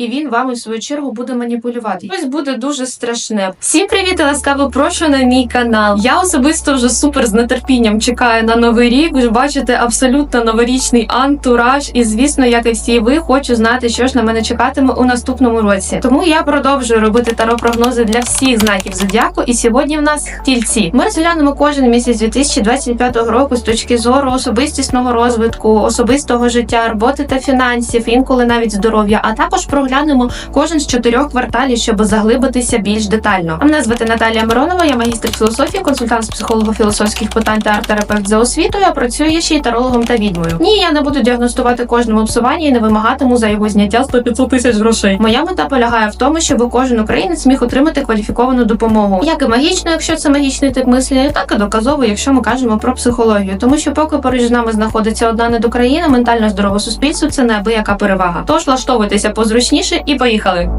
і він вами в свою чергу буде маніпулювати. Ось буде дуже страшне. Всім привіт і ласкаво прошу на мій канал. Я особисто вже супер з нетерпінням чекаю на новий рік. Ви бачите абсолютно новорічний антураж. І звісно, як і всі ви, хочу знати, що ж на мене чекатиме у наступному році. Тому я продовжую робити таро прогнози для всіх знаків зодіаку. І сьогодні в нас тільці. Ми розглянемо кожен місяць 2025 року з точки зору особистісного розвитку, особистого життя, роботи та фінансів, інколи навіть здоров'я. А також проглянемо кожен з чотирьох кварталів, щоб заглибитися більш детально. А Мене звати Наталія Миронова, я магістр філософії, консультант з психолого-філософських питань та арт-терапевт за освітою. а Працюю ще й тарологом та відьмою. Ні, я не буду діагностувати кожному псування і не вимагатиму за його зняття 100-500 тисяч грошей. Моя мета полягає в тому, щоб кожен українець міг отримати кваліфіковану допомогу, як і магічну, якщо це магічний тип мислення, так і доказово, якщо ми кажемо про психологію. Тому що поки поруч з нами знаходиться одна недокраїна, ментально здорове суспільство це неабияка перевага. Тож влаштовуйтеся позручніше і поїхали.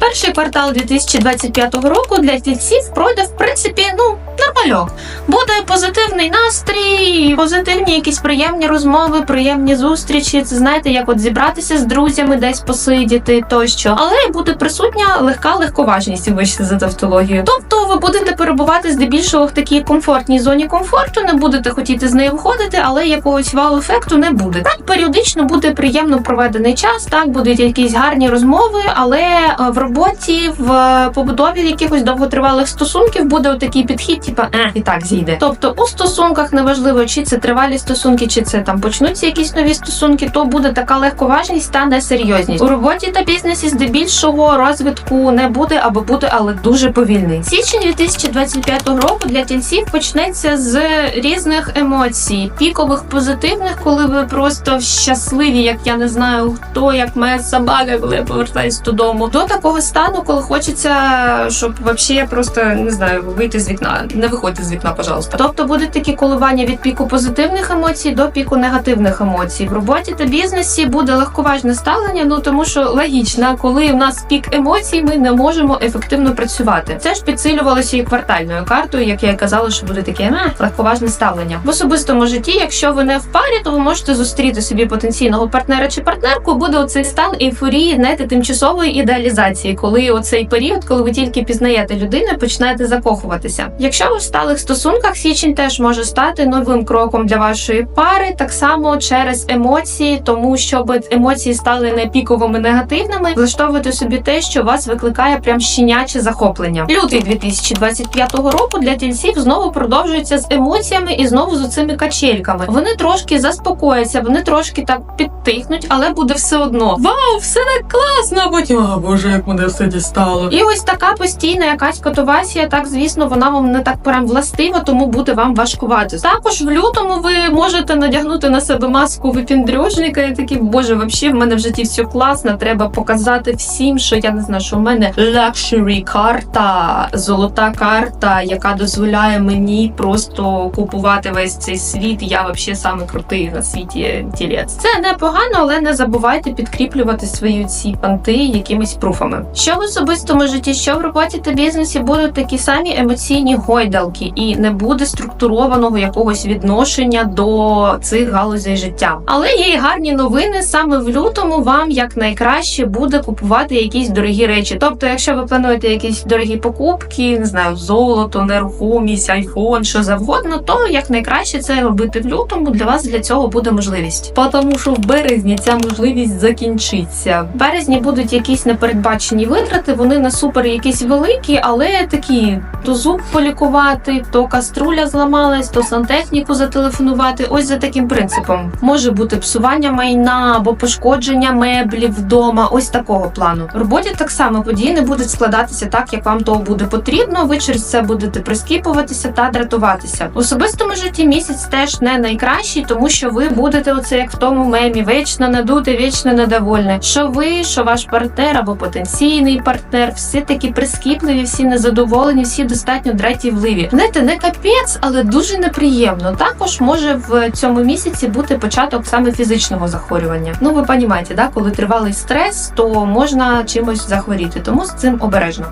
Перший квартал 2025 року для тільців пройде в принципі ну нормальок. Буде позитивний настрій, позитивні якісь приємні розмови, приємні зустрічі. Це знаєте, як от зібратися з друзями, десь посидіти тощо. Але буде присутня легка легковажність вище за тавтологію. Тобто ви будете перебувати здебільшого в такій комфортній зоні комфорту, не будете хотіти з неї виходити, але якогось вау-ефекту не буде. Так періодично буде приємно проведений час. Так будуть якісь гарні розмови, але е, в роботі, в е, побудові якихось довготривалих стосунків буде отакий підхід, і так зійде. Тобто у стосунках неважливо, чи це тривалі стосунки, чи це там почнуться якісь нові стосунки, то буде така легковажність та несерйозність. У роботі та бізнесі здебільшого розвитку не буде або буде, але дуже повільний. Січень 2025 року для тільців почнеться з різних емоцій, пікових позитивних, коли ви просто щасливі, як я не знаю хто, як моя собака, коли я повертаюсь додому. До такого стану, коли хочеться, щоб вообще просто не знаю, вийти з вікна. Не виходьте з вікна, пожалуйста. Тобто будуть такі коливання від піку позитивних емоцій до піку негативних емоцій. В роботі та бізнесі буде легковажне ставлення. Ну тому що логічно, коли в нас пік емоцій, ми не можемо ефективно працювати. Це ж підсилювалося і квартальною картою, як я і казала, що буде таке «Ме, легковажне ставлення. В особистому житті, якщо ви не в парі, то ви можете зустріти собі потенційного партнера чи партнерку. Буде оцей стан ейфорії, знаєте, тимчасової ідеалізації, коли оцей період, коли ви тільки пізнаєте людину, починаєте закохуватися. Якщо ви сталих стосунках, січень теж може стати новим кроком для вашої пари, так само через емоції, тому щоб емоції стали не піковими негативними, влаштовувати собі те, що вас викликає прям щеняче захоплення. Лютий 2025 року для тільців знову продовжується з емоціями і знову з цими качельками. Вони трошки заспокояться, вони трошки так підтихнуть, але буде все одно. Вау, все так класно! а Потім А, боже, як мене все дістало. і ось така постійна якась котовасія, так звісно, вона вам не так прям властива, тому буде вам важкувати. Також в лютому ви можете надягнути на себе маску випіндрюжника і такі, боже, вообще в мене в житті все класно. Треба показати всім, що я не знаю, що в мене luxury карта, золота карта, яка дозволяє мені просто купувати весь цей світ. Я вообще саме крутий на світі тілець. Це непогано, але не забувайте підкріплювати свої ці панти якимись пруфами. Що в особистому житті, що в роботі та бізнесі будуть такі самі емоційні гойдалки, і не буде структурованого якогось відношення до цих галузей життя. Але є і гарні новини. Саме в лютому вам як найкраще буде купувати якісь дорогі речі. Тобто, якщо ви плануєте якісь дорогі покупки, не знаю, золото, нерухомість, айфон, що завгодно, то як найкраще це робити в лютому. Для вас для цього буде можливість. Тому що в березні ця можливість закінчиться. В березні будуть якісь непередбачені витрати. Вони не супер якісь великі, але такі то зуб полікувати, то каструля зламалась, то сантехніку зателефонувати. Ось за таким принципом може бути псування майна або пошкодження меблів вдома. Ось такого плану. В роботі так само події не будуть складатися так, як вам того буде потрібно. Ви через це будете прискіпуватися та дратуватися. В особистому житті місяць теж не найкращий, тому що ви будете оце як в тому мемі, вечно надути, вічно недовольне. Що ви, що ваш партнер або потенційний партнер, всі такі прискіпливі, всі незадоволені, всі достатньо дратівливі. Дратівливі. Знаєте, не капець, але дуже неприємно. Також може в цьому місяці бути початок саме фізичного захворювання. Ну ви розумієте, да, коли тривалий стрес, то можна чимось захворіти, тому з цим обережно.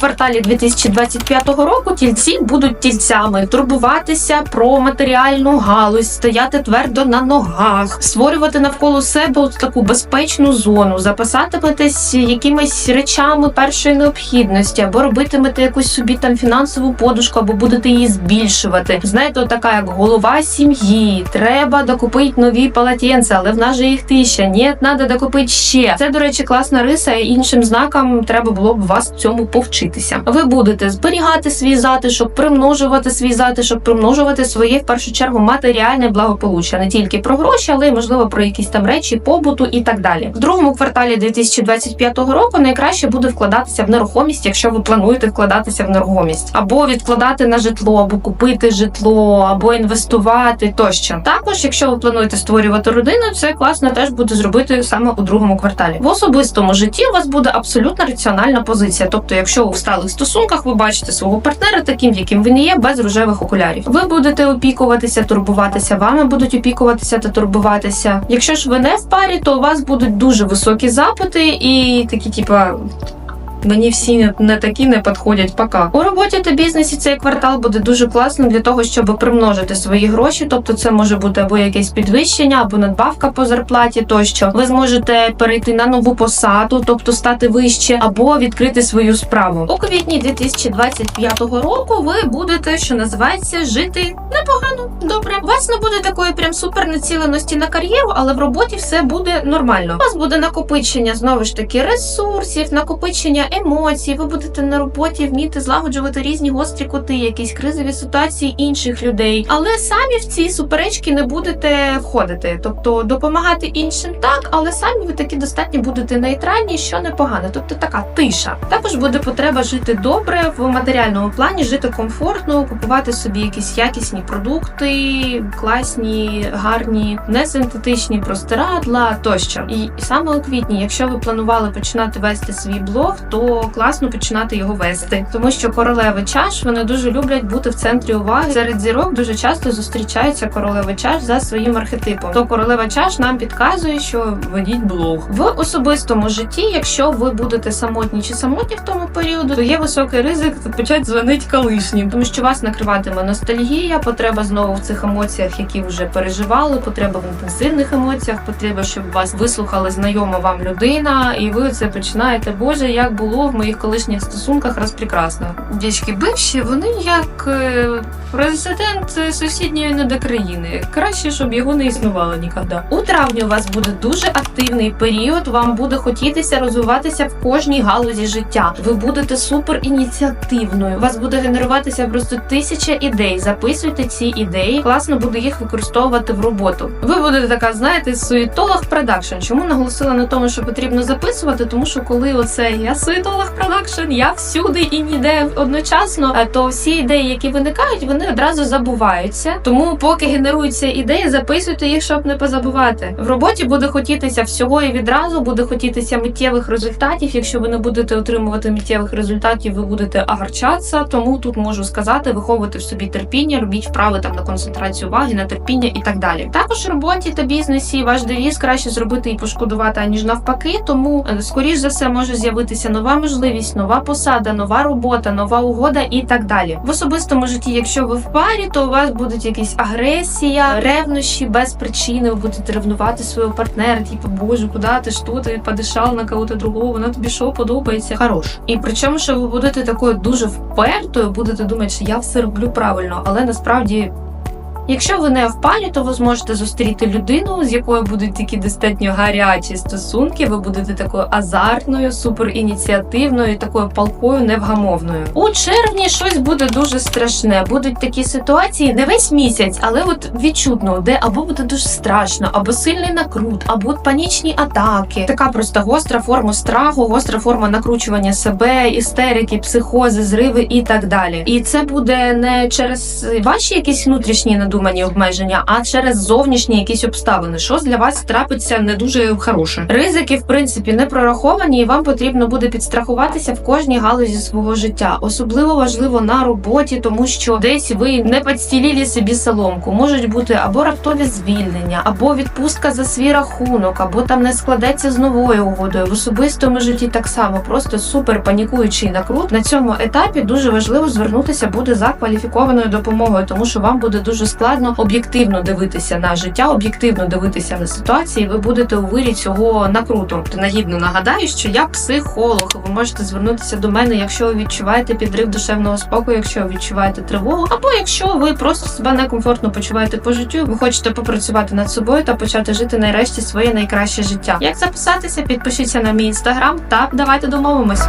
Кварталі 2025 року тільці будуть тільцями, турбуватися про матеріальну галузь, стояти твердо на ногах, створювати навколо себе от таку безпечну зону, запасатиметесь якимись речами першої необхідності, або робитимете якусь собі там фінансову подушку, або будете її збільшувати. Знаєте, така як голова сім'ї. Треба докупити нові полотенця, але в нас же їх тисяча. Ні, треба докупити ще. Це, до речі, класна риса. Іншим знаком треба було б вас цьому повчитися. Ви будете зберігати свій затишок, примножувати свій затишок, примножувати своє в першу чергу матеріальне благополуччя, не тільки про гроші, але й можливо про якісь там речі, побуту і так далі. В другому кварталі 2025 року найкраще буде вкладатися в нерухомість, якщо ви плануєте вкладатися в нерухомість, або відкладати на житло, або купити житло, або інвестувати тощо. Також, якщо ви плануєте створювати родину, це класно теж буде зробити саме у другому кварталі. В особистому житті у вас буде абсолютно раціональна позиція. Тобто, якщо в сталих стосунках, ви бачите свого партнера таким, яким він є, без рожевих окулярів. Ви будете опікуватися, турбуватися, вами будуть опікуватися та турбуватися. Якщо ж ви не в парі, то у вас будуть дуже високі запити і такі, типа. Мені всі не, такі не підходять. Пока у роботі та бізнесі цей квартал буде дуже класним для того, щоб примножити свої гроші. Тобто, це може бути або якесь підвищення, або надбавка по зарплаті. Тощо ви зможете перейти на нову посаду, тобто стати вище, або відкрити свою справу. У квітні 2025 року ви будете, що називається, жити непогано. Добре, у вас не буде такої прям супер націленості на кар'єру, але в роботі все буде нормально. У вас буде накопичення знову ж таки ресурсів, накопичення емоцій. Ви будете на роботі вміти злагоджувати різні гострі коти, якісь кризові ситуації інших людей. Але самі в ці суперечки не будете входити, тобто допомагати іншим так, але самі ви такі достатньо будете нейтральні, що непогано. Тобто така тиша. Також буде потреба жити добре в матеріальному плані, жити комфортно, купувати собі якісь якісні продукти, класні, гарні, несинтетичні простирадла тощо. І саме у квітні, якщо ви планували починати вести свій блог, то класно починати його вести, тому що королеви чаш вони дуже люблять бути в центрі уваги. Серед зірок дуже часто зустрічаються королеви чаш за своїм архетипом. То королева чаш нам підказує, що ведіть блог в особистому житті. Якщо ви будете самотні чи самотні в тому періоду, то є високий ризик почати дзвонити колишнім, тому що вас накриватиме ностальгія, потреба знову в цих емоціях, які вже переживали, потреба в інтенсивних емоціях, потреба, щоб вас вислухали знайома вам людина, і ви це починаєте. Боже, як було в моїх колишніх стосунках раз прекрасно. Дічки бивші, вони як е, президент сусідньої недокраїни. Краще, щоб його не існувало ніколи. У травні у вас буде дуже активний період. Вам буде хотітися розвиватися в кожній галузі життя. Ви будете супер ініціативною. У вас буде генеруватися просто тисяча ідей. Записуйте ці ідеї. Класно буде їх використовувати в роботу. Ви будете така, знаєте, суєтолог продакшн. Чому наголосила на тому, що потрібно записувати? Тому що коли оце я суєтолог продакшн, я всюди і ніде одночасно, то всі ідеї, які виникають, вони одразу забуваються. Тому, поки генеруються ідеї, записуйте їх, щоб не позабувати. В роботі буде хотітися всього і відразу, буде хотітися миттєвих результатів. Якщо ви не будете отримувати миттєвих результатів, ви будете агарчатися. Тому тут можу сказати, виховувати в собі терпіння, робіть вправи там на концентрацію уваги, на терпіння і так далі. Також в роботі та бізнесі ваш девіз краще зробити і пошкодувати, аніж навпаки. Тому е, скоріш за все може з'явитися нова можливість, нова посада, нова робота, нова угода і так далі. В особистому житті, якщо ви в парі, то у вас будуть якісь агресія, ревнощі без причини. Ви будете ревнувати свого партнера, типу, боже, куди ти що ти подишав на кого-то другого, вона тобі що подобається. Хорош. І причому, що ви будете такою дуже впертою, будете думати, що я все роблю правильно, але насправді. Якщо ви не в парі, то ви зможете зустріти людину, з якою будуть такі достатньо гарячі стосунки. Ви будете такою азартною, суперініціативною, такою палкою невгамовною. У червні щось буде дуже страшне. Будуть такі ситуації не весь місяць, але от відчутно, де або буде дуже страшно, або сильний накрут, або панічні атаки. Така просто гостра форма страху, гостра форма накручування себе, істерики, психози, зриви і так далі. І це буде не через ваші якісь внутрішні надумки, невидумані обмеження, а через зовнішні якісь обставини. Щось для вас трапиться не дуже хороше. Ризики, в принципі, не прораховані, і вам потрібно буде підстрахуватися в кожній галузі свого життя. Особливо важливо на роботі, тому що десь ви не підстілили собі соломку. Можуть бути або раптові звільнення, або відпустка за свій рахунок, або там не складеться з новою угодою. В особистому житті так само, просто супер панікуючий накрут. На цьому етапі дуже важливо звернутися буде за кваліфікованою допомогою, тому що вам буде дуже складно об'єктивно дивитися на життя, об'єктивно дивитися на ситуації. Ви будете у вирі цього накруту. Нагідно нагадаю, що я психолог. Ви можете звернутися до мене, якщо ви відчуваєте підрив душевного спокою, якщо ви відчуваєте тривогу, або якщо ви просто себе некомфортно почуваєте по життю. Ви хочете попрацювати над собою та почати жити нарешті своє найкраще життя. Як записатися? Підпишіться на мій інстаграм та давайте домовимось.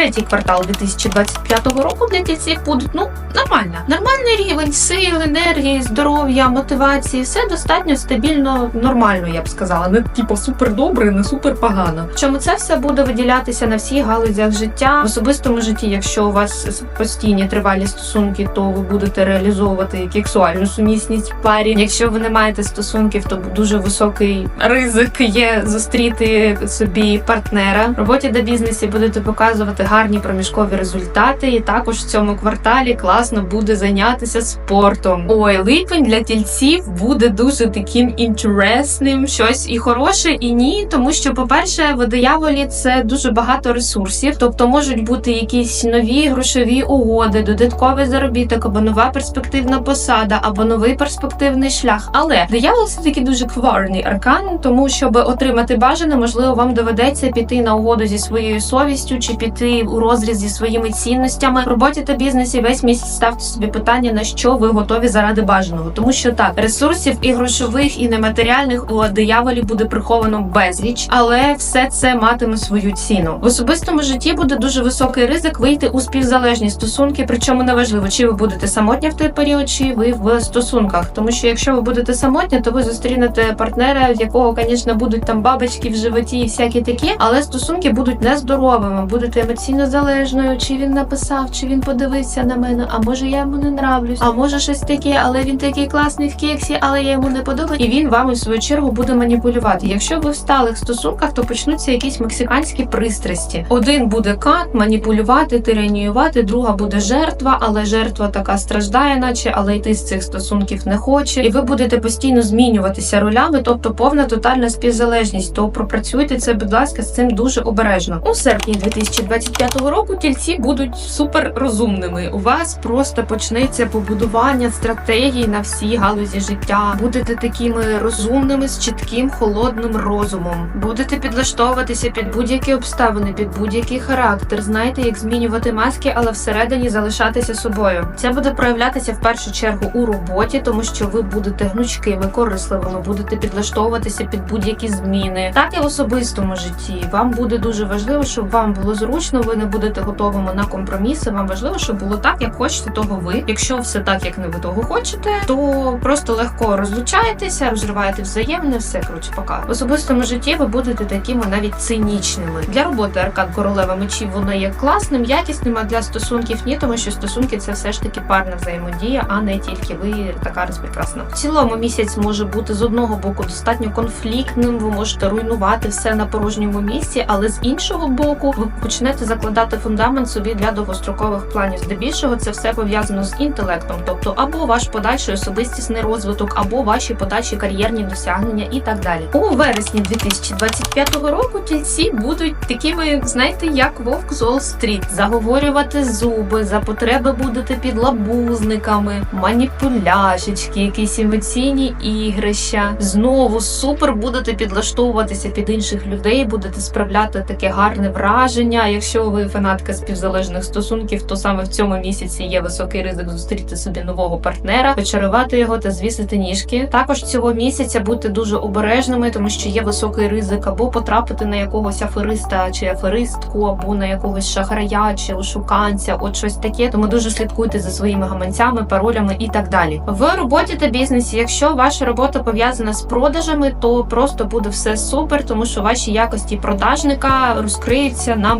Третій квартал 2025 року для тільців будуть ну нормально. Нормальний рівень сил, енергії, здоров'я, мотивації, все достатньо стабільно, нормально, я б сказала. Не типу супер добре, не супер погано. Чому це все буде виділятися на всіх галузях життя в особистому житті, якщо у вас постійні тривалі стосунки, то ви будете реалізовувати сексуальну сумісність в парі. Якщо ви не маєте стосунків, то дуже високий ризик є зустріти собі партнера. В роботі до бізнесі будете показувати гарні проміжкові результати, і також в цьому кварталі класно буде зайнятися спортом. Ой, липень для тільців буде дуже таким інтересним, щось і хороше, і ні, тому що, по-перше, в дияволі це дуже багато ресурсів, тобто можуть бути якісь нові грошові угоди, додатковий заробіток, або нова перспективна посада, або новий перспективний шлях. Але диявол це такий дуже кварний аркан, тому щоб отримати бажане, можливо, вам доведеться піти на угоду зі своєю совістю чи піти у розріз зі своїми цінностями. В роботі та бізнесі весь місяць ставте собі питання, на що ви готові заради бажаного, тому що так ресурсів і грошових, і нематеріальних у дияволі буде приховано безліч, але все це матиме свою ціну. В особистому житті буде дуже високий ризик вийти у співзалежні стосунки, причому неважливо, чи ви будете самотня в той період, чи ви в стосунках. Тому що якщо ви будете самотня, то ви зустрінете партнера, в якого, звісно, будуть там бабочки в животі і всякі такі, але стосунки будуть нездоровими, будете емоційно залежною. Чи він написав, чи він подивився на мене, а може я йому не нравлюсь, а може щось таке, але він такий класний в кексі, але я йому не подобаюсь. І він вами в свою чергу буде маніпулювати. Якщо ви в сталих стосунках, то почнуться якісь мексиканські пристрасті. Один буде кат, маніпулювати, тираніювати, друга буде жертва, але жертва така страждає, наче але йти з цих стосунків не хоче. І ви будете постійно змінюватися ролями, тобто повна тотальна співзалежність. То пропрацюйте це, будь ласка, з цим дуже обережно. У серпні 2025 року тільці будуть супер розумними. У вас просто почнеться побудування стратегій на всі галузі життя. Будете такими розумними з чітким холодним розумом. Будете підлаштовуватися під будь-які обставини, під будь-який характер. Знаєте, як змінювати маски, але всередині залишатися собою. Це буде проявлятися в першу чергу у роботі, тому що ви будете гнучкими, корисливими, будете підлаштовуватися під будь-які зміни. Так і в особистому житті. Вам буде дуже важливо, щоб вам було зручно. Ви не будете готовими на компроміси. Вам важливо, щоб було так, як хочете того ви. Якщо все так, як не ви того хочете, то просто легко розлучаєтеся, розриваєте взаємне, все коротше, пока. В особистому житті ви будете такими навіть цинічними. Для роботи аркан королева мечів воно є класним, якісним, а для стосунків ні, тому що стосунки це все ж таки парна взаємодія, а не тільки ви така розпрекрасна. В цілому місяць може бути з одного боку достатньо конфліктним. Ви можете руйнувати все на порожньому місці, але з іншого боку, ви почнете закладати фундамент собі для довгострокових планів. Здебільшого це все пов'язано з інтелектом, тобто або ваш подальший особистісний розвиток, або ваші подальші кар'єрні досягнення і так далі. У вересні 2025 року тільці будуть такими, знаєте, як вовк з Уолл-стріт. заговорювати зуби, за потреби будете підлабузниками, маніпуляшечки, якісь емоційні ігрища. Знову супер будете підлаштовуватися під інших людей, будете справляти таке гарне враження. Якщо ви фанатка співзалежних стосунків, то саме в цьому місяці є високий ризик зустріти собі нового партнера, почарувати його та звісити ніжки. Також цього місяця будьте дуже обережними, тому що є високий ризик або потрапити на якогось афериста чи аферистку, або на якогось шахрая чи ошуканця, от щось таке. Тому дуже слідкуйте за своїми гаманцями, паролями і так далі. В роботі та бізнесі, якщо ваша робота пов'язана з продажами, то просто буде все супер, тому що ваші якості продажника розкриються на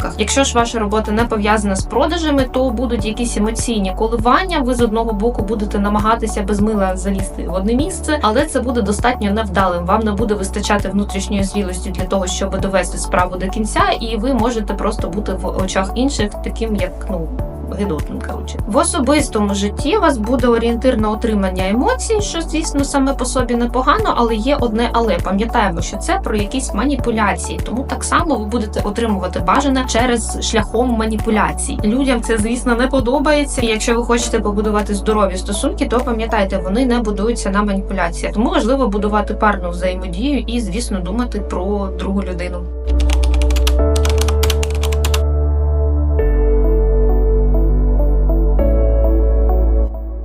максималках. Якщо ж ваша робота не пов'язана з продажами, то будуть якісь емоційні коливання. Ви з одного боку будете намагатися без мила залізти в одне місце, але це буде достатньо невдалим. Вам не буде вистачати внутрішньої зрілості для того, щоб довести справу до кінця, і ви можете просто бути в очах інших таким, як ну. Гидотним, коротше. В особистому житті у вас буде орієнтир на отримання емоцій, що, звісно, саме по собі непогано, але є одне але. Пам'ятаємо, що це про якісь маніпуляції, тому так само ви будете отримувати бажане через шляхом маніпуляцій. Людям це, звісно, не подобається. І якщо ви хочете побудувати здорові стосунки, то пам'ятайте, вони не будуються на маніпуляціях. Тому важливо будувати парну взаємодію і, звісно, думати про другу людину.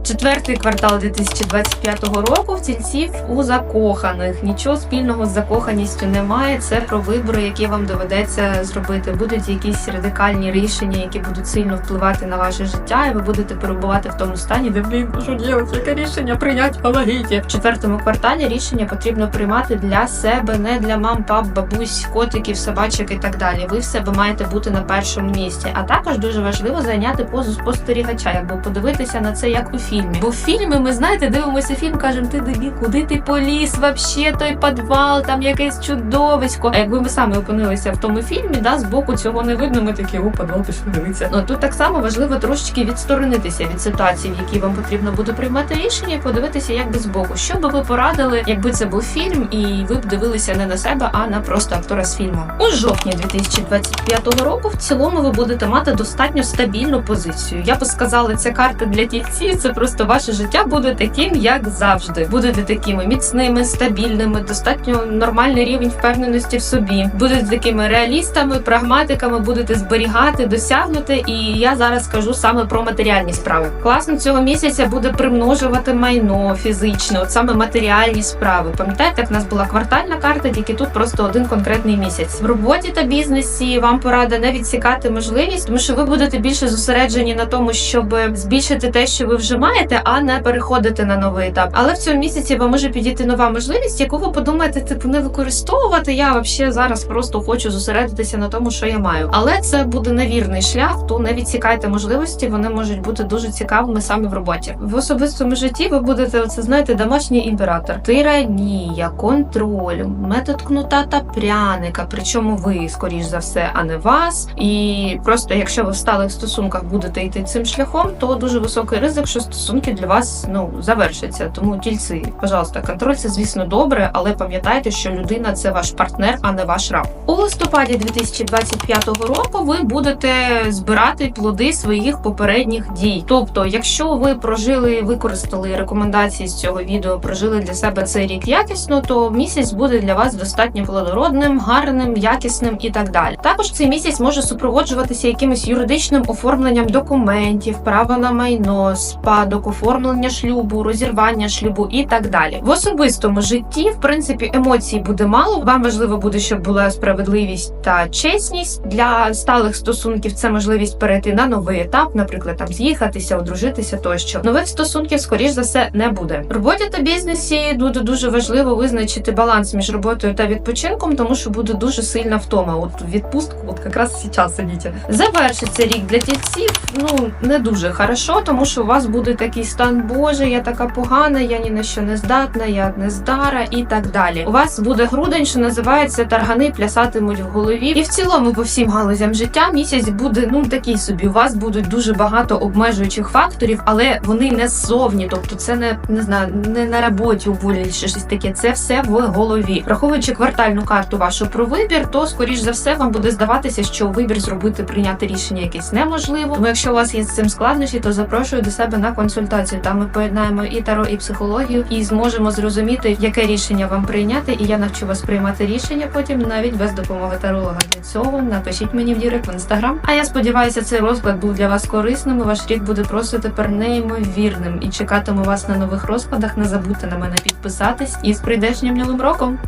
Четвертий квартал 2025 року в тільців у закоханих. Нічого спільного з закоханістю немає. Це про вибори, які вам доведеться зробити. Будуть якісь радикальні рішення, які будуть сильно впливати на ваше життя, і ви будете перебувати в тому стані, де блін, що ділять, яке рішення прийняти помогите. В четвертому кварталі рішення потрібно приймати для себе, не для мам, пап, бабусь, котиків, собачок і так далі. Ви в себе маєте бути на першому місці. А також дуже важливо зайняти позу спостерігача, якби подивитися на це як у фільмі. Бо в фільмі ми знаєте, дивимося фільм, кажемо, ти диві, куди ти поліз, вообще той підвал, там якесь чудовисько. А якби ми саме опинилися в тому фільмі, да, з боку цього не видно, ми такі, о, підвал пішли дивитися. Ну тут так само важливо трошечки відсторонитися від ситуації, в якій вам потрібно буде приймати рішення, і подивитися, як би з боку. Що би ви порадили, якби це був фільм, і ви б дивилися не на себе, а на просто актора з фільму. У жовтні 2025 року в цілому ви будете мати достатньо стабільну позицію. Я би сказала, ця карта для тільців це просто ваше життя буде таким, як завжди. Будете такими міцними, стабільними, достатньо нормальний рівень впевненості в собі. Будете такими реалістами, прагматиками, будете зберігати, досягнути. І я зараз кажу саме про матеріальні справи. Класно цього місяця буде примножувати майно фізичне, от саме матеріальні справи. Пам'ятаєте, як в нас була квартальна карта, тільки тут просто один конкретний місяць. В роботі та бізнесі вам порада не відсікати можливість, тому що ви будете більше зосереджені на тому, щоб збільшити те, що ви вже маєте, а не переходити на новий етап. Але в цьому місяці вам може підійти нова можливість, яку ви подумаєте, типу не використовувати. Я взагалі зараз просто хочу зосередитися на тому, що я маю. Але це буде невірний шлях, то не відсікайте можливості. Вони можуть бути дуже цікавими саме в роботі. В особистому житті ви будете оце знаєте, домашній імператор, тиранія, контроль, метод кнута та пряника. Причому ви, скоріш за все, а не вас. І просто якщо ви в сталих стосунках будете йти цим шляхом, то дуже високий ризик, що стосунки для вас ну завершаться. Тому тільці, пожалуйста, контроль це звісно добре, але пам'ятайте, що людина це ваш партнер, а не ваш раб. У листопаді 2025 року ви будете збирати плоди своїх попередніх дій. Тобто, якщо ви прожили, використали рекомендації з цього відео, прожили для себе цей рік якісно, то місяць буде для вас достатньо плодородним, гарним, якісним і так далі. Також цей місяць може супроводжуватися якимось юридичним оформленням документів, право на майно, спадок, оформлення шлюбу, розірвання шлюбу і так далі. В особистому житті, в принципі, емоцій буде мало. Вам важливо буде, щоб була справедливість та чесність для сталих стосунків. Це можливість перейти на новий етап, наприклад, там з'їхатися, одружитися тощо. Нових стосунків, скоріш за все, не буде. В роботі та бізнесі буде дуже важливо визначити баланс між роботою та відпочинком, тому що буде дуже сильна втома. От відпустку, от якраз зараз сидіть. Завершиться рік для тільців, ну не дуже хорошо, тому що у вас буде такий стан Боже, я така погана, я ні на що не здатна, я не здара і так далі. У вас буде грудень, що називається таргани плясатимуть в голові. І в цілому по всім галузям життя місяць буде ну такий собі. У вас будуть дуже багато обмежуючих факторів, але вони не ззовні, тобто це не не знаю, не на роботі у чи щось таке. Це все в голові. Враховуючи квартальну карту вашу про вибір, то скоріш за все вам буде здаватися, що вибір зробити прийняти рішення якесь неможливо. Тому якщо у вас є з цим складнощі, то запрошую до себе на консультацію. Консультацію. Там ми поєднаємо і таро, і психологію, і зможемо зрозуміти, яке рішення вам прийняти. І я навчу вас приймати рішення потім навіть без допомоги таролога. Для цього напишіть мені в дірект в інстаграм. А я сподіваюся, цей розклад був для вас корисним. Ваш рік буде просто тепер неймовірним. І чекатиму вас на нових розкладах. Не забудьте на мене підписатись. І з прийдешнім новим роком!